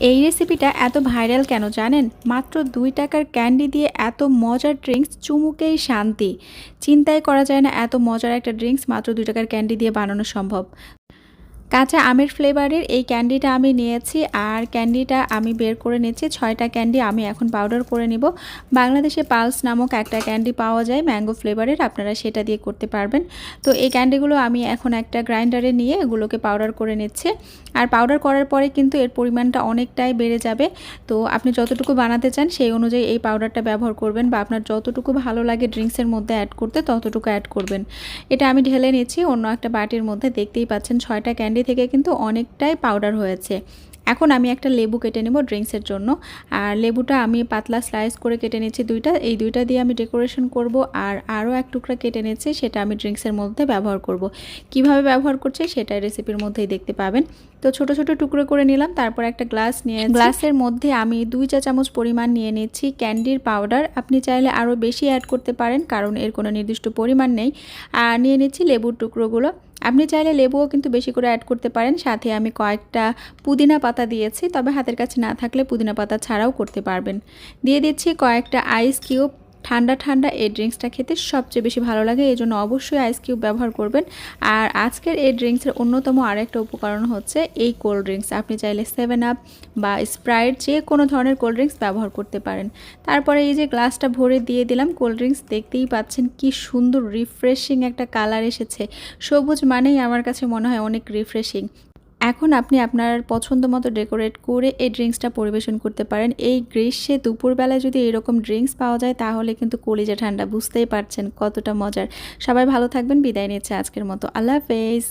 এই রেসিপিটা এত ভাইরাল কেন জানেন? মাত্র দুই টাকার ক্যান্ডি দিয়ে এত মজার ড্রিঙ্কস চুমুকেই শান্তি। চিন্তাই করা যায় না এত মজার একটা ড্রিঙ্কস মাত্র দুই টাকার ক্যান্ডি দিয়ে বানানো সম্ভব। কাঁচা আমের ফ্লেভারের এই ক্যান্ডিটা আমি নিয়েছি আর ক্যান্ডিটা আমি বের করে নিচ্ছি। ছয়টা ক্যান্ডি আমি এখন পাউডার করে নিব। বাংলাদেশে পালস নামক একটা ক্যান্ডি পাওয়া যায় ম্যাঙ্গো ফ্লেভারের আপনারা সেটা দিয়ে করতে পারবেন। তো এই ক্যান্ডিগুলো আমি এখন একটা গ্রাইন্ডারে নিয়ে এগুলোকে পাউডার করে নিচ্ছি। আর পাউডার করার পরে কিন্তু এর পরিমাণটা অনেকটাই বেড়ে যাবে। তো আপনি যতটুকু বানাতে চান, সেই অনুযায়ী এই পাউডারটা ব্যবহার করবেন বা আপনার যতটুকু ভালো লাগে ড্রিঙ্কসের মধ্যে অ্যাড করতে ততটুকু অ্যাড করবেন। এটা আমি ঢেলে নিচ্ছি, অন্য একটা বাটির মধ্যে। দেখতেই পাচ্ছেন, ছয়টা ক্যান্ডি থেকে কিন্তু অনেকটাই পাউডার হয়েছে। এখন আমি একটা লেবু কেটে নেব ড্রিঙ্কসের জন্য। আর লেবুটা আমি পাতলা স্লাইস করে কেটে নিচ্ছি দুইটা। এই দুইটা দিয়ে আমি ডেকোরেশন করব আর আরও এক টুকরা কেটে নিচ্ছি সেটা আমি ড্রিঙ্কসের মধ্যে ব্যবহার করব। কীভাবে ব্যবহার করছি সেটা রেসিপির মধ্যেই দেখতে পাবেন। তো ছোট ছোট টুকরো করে নিলাম, তারপর একটা গ্লাস নিয়ে গ্লাসের মধ্যে আমি দুই চা চামচ পরিমাণ নিয়ে নিচ্ছি ক্যান্ডির পাউডার আপনি চাইলে আরও বেশি অ্যাড করতে পারেন, কারণ এর কোনো নির্দিষ্ট পরিমাণ নেই। আর নিয়ে নিচ্ছি লেবুর টুকরোগুলো। আপনি চাইলে লেবুও কিন্তু বেশি করে অ্যাড করতে পারেন। সাথে আমি কয়েকটা পুদিনা পাতা দিয়েছি, তবে হাতের কাছে না থাকলে পুদিনা পাতা ছাড়াও করতে পারবেন। দিয়ে দিচ্ছি কয়েকটা আইস কিউব ঠান্ডা ঠান্ডা এই ড্রিঙ্কসটা খেতে সবচেয়ে বেশি ভালো লাগে, এই জন্য অবশ্যই আইস কিউব ব্যবহার করবেন। আর আজকের এই ড্রিঙ্কসের অন্যতম আরেকটা উপকরণ হচ্ছে এই কোল্ড ড্রিঙ্কস আপনি চাইলে সেভেন আপ বা স্প্রাইট যে কোনো ধরনের কোল্ড ড্রিঙ্কস ব্যবহার করতে পারেন। তারপরে এই যে গ্লাসটা ভরে দিয়ে দিলাম কোল্ড ড্রিঙ্কস দেখতেই পাচ্ছেন কি সুন্দর রিফ্রেশিং একটা কালার এসেছে। সবুজ মানেই আমার কাছে মনে হয় অনেক রিফ্রেশিং এখন আপনি আপনার পছন্দ মতো ডেকোরেট করে এই ড্রিঙ্কসটা পরিবেশন করতে পারেন। এই গ্রীষ্মে দুপুরবেলায় যদি এরকম ড্রিঙ্কস পাওয়া যায়, তাহলে কিন্তু কলিজা ঠান্ডা বুঝতেই পারছেন কতটা মজার। সবাই ভালো থাকবেন, বিদায় নিচ্ছে আজকের মতো। আল্লাহ হাফেজ।